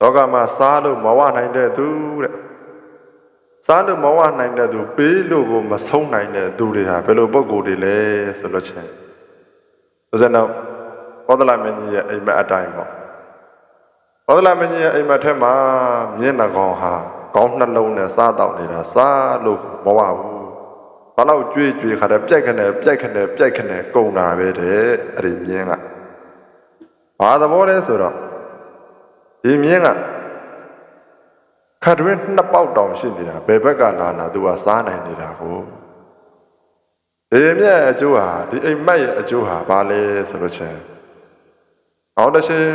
လောကမှာစားလို့မဝနိုင်တဲ့သူတဲ့စားလို့မဝနိုင်တဲ့သူပေးလို့ကိုမဆုံးနိုင်တဲ့သူတွေဟာဘယ်လိုပုံကိုယ်တွေလဲဆိုလို့ချင်းဥစဉ်တော့ဘောဒလာမင်းကြီးရဲ့အိမ်မက်အတိုင်းပေါ့ဘောဒလာမင်းကြီးရဲ့အိမ်မက်ထဲမှာမျက်နှာကောင်ဟာကောင်းနှလုံးနဲ့စားတော့နေတာစားလို့မဝဘူးဘာလို့ကြွေးကြွေးခါတဲ့ပြိုက်ခနဲ့ပြိုက်ခနဲ့ပြိုက်ခနဲ့ကုန်တာပဲတဲ့အဲ့ဒီမြင်းကဘာသဘောလဲဆိုတော့ ဒီမြင်းကခတ်တွင်းနှစ်ပေါက်တောင်ရှိနေတာဘယ်ဘက်ကလာလာသူကစားနိုင်နေတာကိုဒီမြက်အကျိုးဟာဒီအိမ်မက်ရဲ့အကျိုးဟာဘာလဲဆိုလို့ချင်းအောင်တရှင်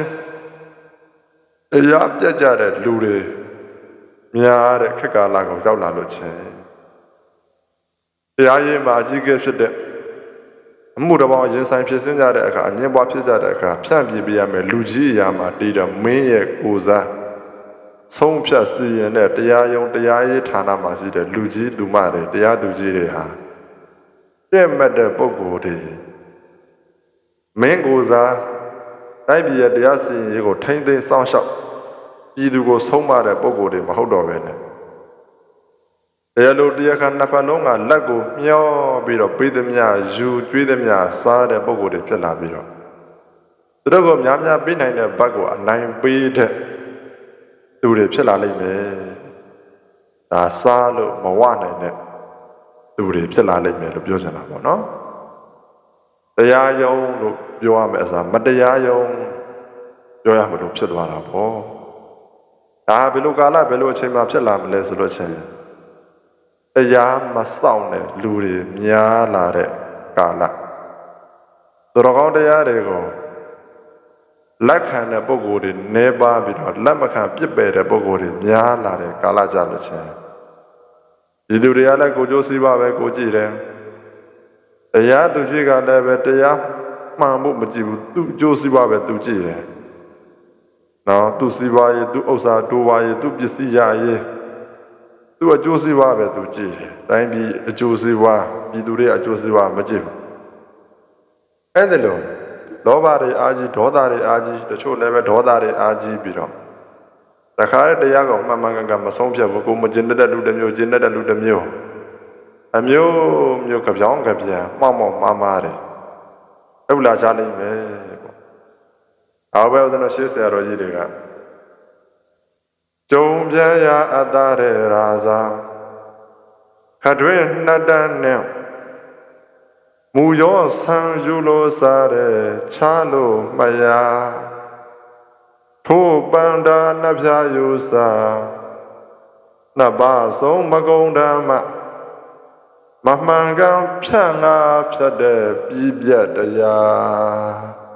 အရာပြတ်ကြတဲ့လူတွေများတဲ့ခက်ကာလာကိုရောက်လာလို့ချင်းတရားရေးမှာအကြီးအကဲဖြစ်တဲ့ အမှုတော်ပေါင်းရင်ဆိုင်ဖြစ်စင်းကြတဲ့အခါအငင်းပွားဖြစ်ကြတဲ့အခါဖြန့်ပြပြရမယ်လူကြီးအရာမှာတည်တော်မင်းရဲ့ကိုယ်စားဆုံးဖြတ်စီရင်တဲ့တရားယုံတရားရေးဌာနမှာရှိတဲ့လူကြီးသူမတွေတရားသူကြီးတွေဟာတဲ့မှတ်တဲ့ပုဂ္ဂိုလ်တွေမင်းကိုယ်စားတိုက်ပြည်ရဲ့တရားစီရင်ရေးကိုထိမ့်သိမ်းစောင့်ရှောက်ပြည်သူကိုဆုံးမတဲ့ပုဂ္ဂိုလ်တွေမဟုတ်တော့ပဲနဲ့ တရားလိုတရားခံနှစ်ဖက်လုံးကလက်ကိုမျောပြီးတော့ပေးသမျှယူကျွေးသမျှစားတဲ့ပုဂ္ဂိုလ်တွေဖြစ်လာပြီးတော့သူတို့ကများများပေးနိုင်တဲ့ဘက်ကိုအနိုင်ပေးတဲ့သူတွေဖြစ်လာလိမ့်မယ်။ဒါစားလို့မဝနိုင်တဲ့သူတွေဖြစ်လာလိမ့်မယ်လို့ပြောချင်တာပေါ့နော်။တရားယုံလို့ပြောရမယ်အစားမတရားယုံပြောရမလို့ဖြစ်သွားတာပေါ့။ဒါဘယ်လိုကာလဘယ်လိုအချိန်မှဖြစ်လာမလဲဆိုလို့ချင်း တရားမစောင့်တဲ့လူတွေများလာတဲ့ကာလသူတော်ကောင်းတရားတွေကိုလက်ခံတဲ့ပုံကိုယ်တွေနေပါပြီးတော့လက်မခံပြစ်ပယ်တဲ့ပုံကိုယ်တွေများလာတဲ့ကာလကြလို့ချင်းဒီသူတွေကလည်းကိုကြိုးစည်းပါပဲကိုကြည့်တယ်တရားသူရှိကလည်းပဲတရားမှန်ဖို့မကြည့်ဘူးသူကြိုးစည်းပါပဲသူကြည့်တယ်နော်သူစည်းပါရေးသူဥစ္စာတိုးပါရေးသူပစ္စည်းရရေး သူအကျိုးစည်းပါပဲသူကြည့်တယ်တိုင်းပြည်အကျိုးစည်းပါပြည်သူတွေအကျိုးစည်းပါမကြည့်ဘူးအဲ့ဒါလို့လောဘတွေအာကြီးဒေါသတွေအာကြီးတချို့လည်းပဲဒေါသတွေအာကြီးပြီးတော့တခါတည်းတရားကိုမှန်မှန်ကန်ကန်မဆုံးဖြတ်ဘူးကိုမကျင်တတ်တဲ့လူတစ်မျိုးကျင်တတ်တဲ့လူတစ်မျိုးအမျိုးမျိုးကြပြောင်းကြပြန်မှောက်မှောက်မားမားတယ်ဟုတ်လာကြလိမ့်မယ်ပေါ့အော်ပဲဦးဇင်းတို့ရှေးဆရာတော်ကြီးတွေက ကြုံပြန်ရာအတ္တရဲ့ရာဇာခတ်တွင်နှစ်တန်းနဲ့မူရောဆံယူလို့စားတဲ့ချားလို့မရထို့ပန္တာနှဖျားယူစားနှစ်ပါးဆုံးမကုံဓမ္မမမှန်ကန်ဖြန့်ငါဖြတ်တဲ့ပြီးပြတ်တရား